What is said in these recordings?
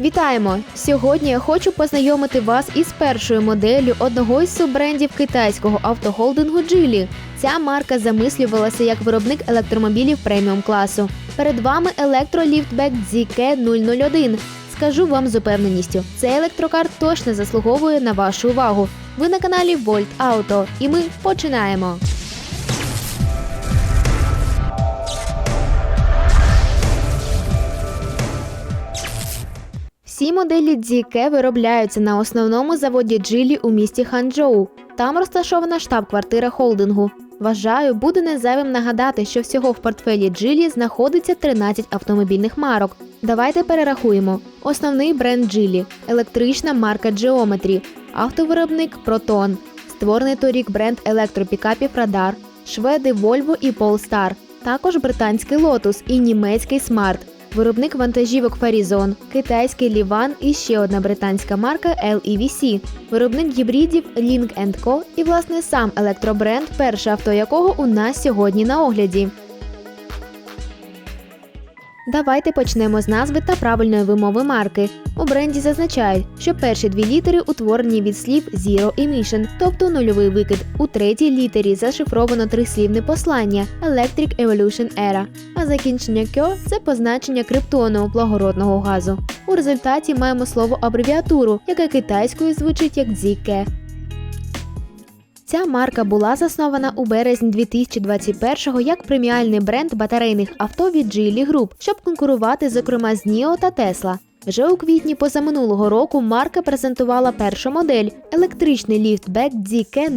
Вітаємо! Сьогодні я хочу познайомити вас із першою моделлю одного із суббрендів китайського автохолдингу Geely. Ця марка замислювалася як виробник електромобілів преміум класу. Перед вами електроліфтбек ZK 001. Скажу вам з упевненістю, цей електрокар точно заслуговує на вашу увагу. Ви на каналі Volt Auto і ми починаємо. Всі моделі DK виробляються на основному заводі Geely у місті Ханчжоу. Там розташована штаб-квартира холдингу. Вважаю, буде незайвим нагадати, що всього в портфелі Geely знаходиться 13 автомобільних марок. Давайте перерахуємо. Основний бренд Geely – електрична марка Geometry, автовиробник Proton, створений торік бренд електропікапів Radar, шведи Volvo і Polestar, також британський Lotus і німецький Smart, виробник вантажівок Фарізон, китайський Ліван і ще одна британська марка LEVC, виробник гібридів Link Co і власне сам електробренд, перше авто якого у нас сьогодні на огляді. Давайте почнемо з назви та правильної вимови марки. У бренді зазначають, що перші дві літери утворені від слів Zero Emission, тобто нульовий викид. У третій літері зашифровано трислівне послання Electric Evolution Era, а закінчення кьо це позначення криптону благородного газу. У результаті маємо слово абревіатуру, яке китайською звучить як ZK. Ця марка була заснована у березні 2021-го як преміальний бренд батарейних авто від Geely Group, щоб конкурувати, зокрема, з NIO та Tesla. Вже у квітні позаминулого року марка презентувала першу модель електричний ліфтбек DK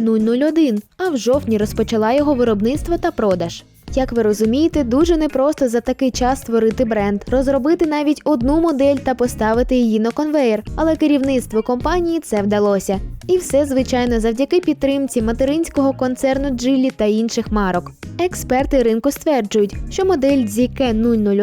001, а в жовтні розпочала його виробництво та продаж. Як ви розумієте, дуже непросто за такий час створити бренд, розробити навіть одну модель та поставити її на конвейер, але керівництву компанії це вдалося. І все, звичайно, завдяки підтримці материнського концерну Geely та інших марок. Експерти ринку стверджують, що модель ZK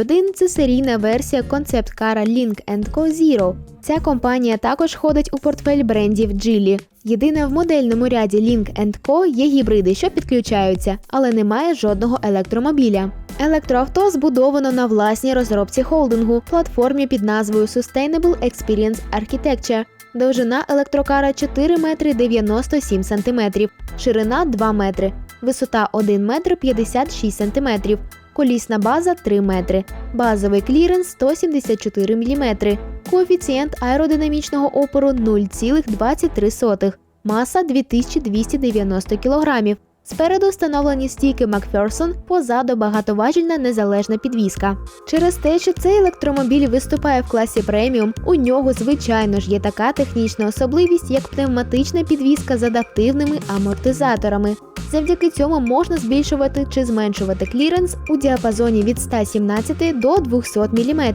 001 це серійна версія концепт-кара Link Co Zero. Ця компанія також ходить у портфель брендів Geely. Єдине в модельному ряді Link Co є гібриди, що підключаються, але немає жодного електромобіля. Електроавто збудовано на власній розробці холдингу, платформі під назвою Sustainable Experience Architecture. Довжина електрокара 4 метри 97 сантиметрів, ширина 2 метри, висота 1 метр 56 сантиметрів, колісна база 3 метри, базовий кліренс 174 мм, коефіцієнт аеродинамічного опору 0,23, маса 2290 кг. Спереду встановлені стійки Макферсон, позаду багатоважільна незалежна підвізка. Через те, що цей електромобіль виступає в класі преміум, у нього, звичайно ж, є така технічна особливість, як пневматична підвізка з адаптивними амортизаторами. Завдяки цьому можна збільшувати чи зменшувати кліренс у діапазоні від 117 до 200 мм.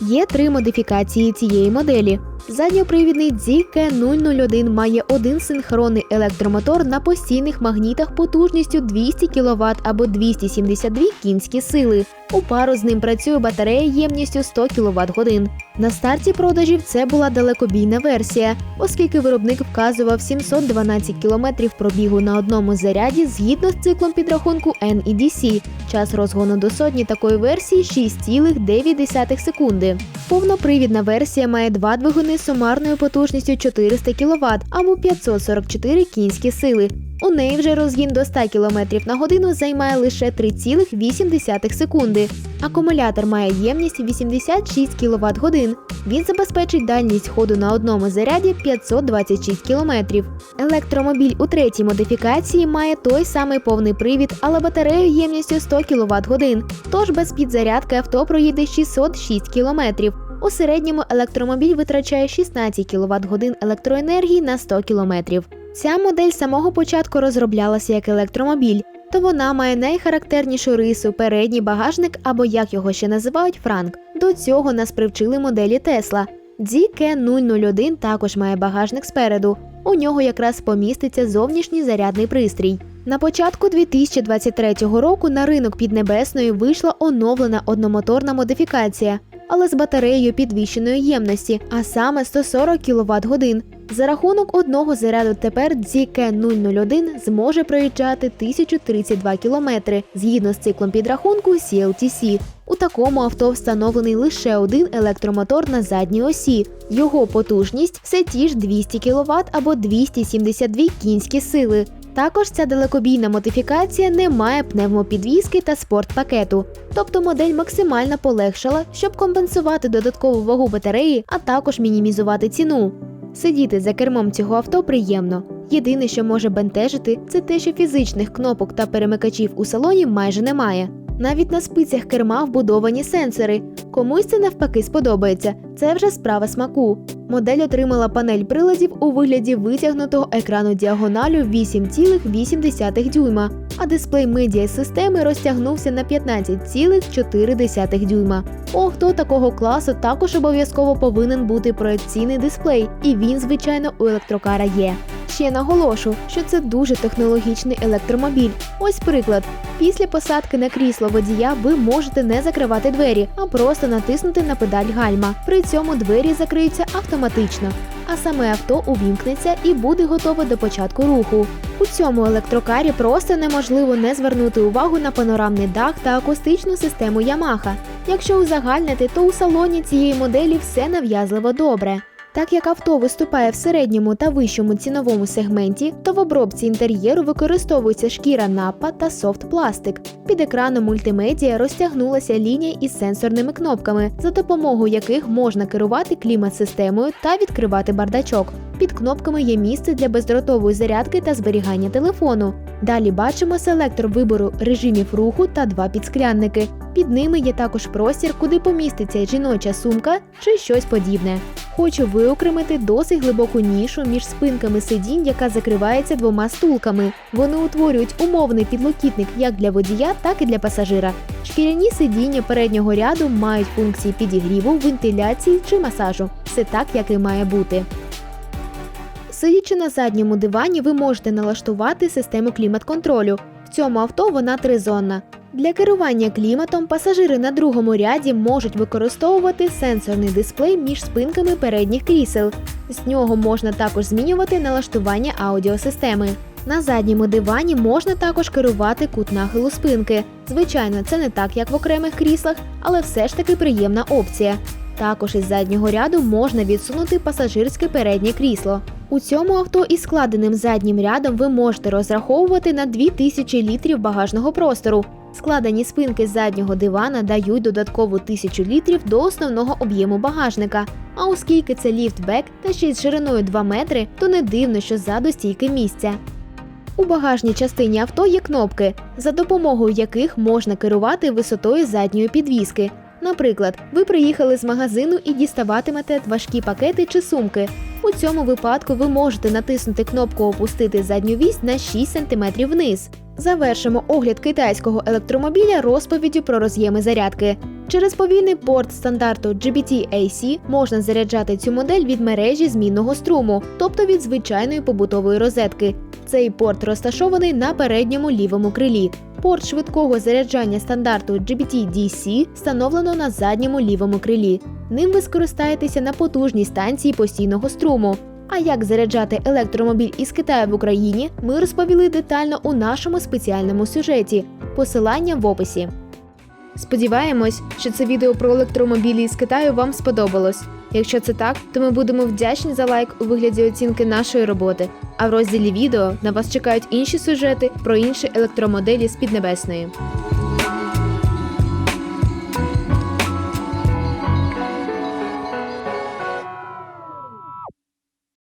Є три модифікації цієї моделі. Задньопривідний ZK001 має один синхронний електромотор на постійних магнітах потужністю 200 кВт або 272 кінські сили. У пару з ним працює батарея ємністю 100 кВт годин. На старті продажів це була далекобійна версія, оскільки виробник вказував 712 км пробігу на одному заряді згідно з циклом підрахунку NEDC. Час розгону до сотні такої версії 6,9 секунди. Повнопривідна версія має два двигуни з сумарною потужністю 400 кВт або 544 кінські сили. У неї вже розгін до 100 км на годину займає лише 3,8 секунди. Акумулятор має ємність 86 кВт годин. Він забезпечить дальність ходу на одному заряді 526 км. Електромобіль у третій модифікації має той самий повний привід, але батарею ємністю 100 кВт годин. Тож без підзарядки авто проїде 606 км. У середньому електромобіль витрачає 16 кВт годин електроенергії на 100 км. Ця модель з самого початку розроблялася як електромобіль, то вона має найхарактернішу рису передній багажник або як його ще називають франк. До цього нас привчили моделі Тесла. DK001 також має багажник спереду. У нього якраз поміститься зовнішній зарядний пристрій. На початку 2023 року на ринок Піднебесної вийшла оновлена одномоторна модифікація, але з батареєю підвищеної ємності, а саме 140 кВт годин. За рахунок одного заряду тепер ZK001 зможе проїжджати 1032 км згідно з циклом підрахунку CLTC. У такому авто встановлений лише один електромотор на задній осі. Його потужність все ті ж 200 кВт або 272 кінські сили. Також ця далекобійна модифікація не має пневмопідвізки та спортпакету, тобто модель максимально полегшала, щоб компенсувати додаткову вагу батареї, а також мінімізувати ціну. Сидіти за кермом цього авто приємно. Єдине, що може бентежити, це те, що фізичних кнопок та перемикачів у салоні майже немає. Навіть на спицях керма вбудовані сенсори. Комусь це навпаки сподобається. Це вже справа смаку. Модель отримала панель приладів у вигляді витягнутого екрану діагоналю 8,8 дюйма, а дисплей медіа системи розтягнувся на 15,4 дюйма. У авто такого класу також обов'язково повинен бути проекційний дисплей, і він, звичайно, у електрокара є. Ще наголошу, що це дуже технологічний електромобіль. Ось приклад. Після посадки на крісло водія ви можете не закривати двері, а просто натиснути на педаль гальма. При цьому двері закриються автоматично, а саме авто увімкнеться і буде готове до початку руху. У цьому електрокарі просто неможливо не звернути увагу на панорамний дах та акустичну систему Yamaha. Якщо узагальнити, то у салоні цієї моделі все нав'язливо добре. Так як авто виступає в середньому та вищому ціновому сегменті, то в обробці інтер'єру використовується шкіра напа та софт-пластик. Під екраном мультимедіа розтягнулася лінія із сенсорними кнопками, за допомогою яких можна керувати клімат-системою та відкривати бардачок. Під кнопками є місце для бездротової зарядки та зберігання телефону. Далі бачимо селектор вибору режимів руху та два підсклянники. Під ними є також простір, куди поміститься жіноча сумка чи щось подібне. Хочу виокремити досить глибоку нішу між спинками сидінь, яка закривається двома стулками. Вони утворюють умовний підлокітник як для водія, так і для пасажира. Шкіряні сидіння переднього ряду мають функції підігріву, вентиляції чи масажу. Все так, як і має бути. Сидячи на задньому дивані, ви можете налаштувати систему клімат-контролю. В цьому авто вона тризонна. Для керування кліматом пасажири на другому ряді можуть використовувати сенсорний дисплей між спинками передніх крісел. З нього можна також змінювати налаштування аудіосистеми. На задньому дивані можна також керувати кут нахилу спинки. Звичайно, це не так, як в окремих кріслах, але все ж таки приємна опція. Також із заднього ряду можна відсунути пасажирське переднє крісло. У цьому авто із складеним заднім рядом ви можете розраховувати на 2000 літрів багажного простору. Складені спинки заднього дивана дають додаткову 1000 літрів до основного об'єму багажника. А оскільки це ліфтбек та ще й з шириною 2 метри, то не дивно, що ззаду стільки місця. У багажній частині авто є кнопки, за допомогою яких можна керувати висотою задньої підвіски. Наприклад, ви приїхали з магазину і діставатимете важкі пакети чи сумки. У цьому випадку ви можете натиснути кнопку Опустити задню вісь на 6 см вниз. Завершимо огляд китайського електромобіля розповіддю про роз'єми зарядки. Через повільний порт стандарту GBT-AC можна заряджати цю модель від мережі змінного струму, тобто від звичайної побутової розетки. Цей порт розташований на передньому лівому крилі. Порт швидкого заряджання стандарту GBT-DC встановлено на задньому лівому крилі. Ним ви скористаєтеся на потужній станції постійного струму. А як заряджати електромобіль із Китаю в Україні, ми розповіли детально у нашому спеціальному сюжеті. Посилання в описі. Сподіваємось, що це відео про електромобілі із Китаю вам сподобалось. Якщо це так, то ми будемо вдячні за лайк у вигляді оцінки нашої роботи. А в розділі відео на вас чекають інші сюжети про інші електромоделі з Піднебесної.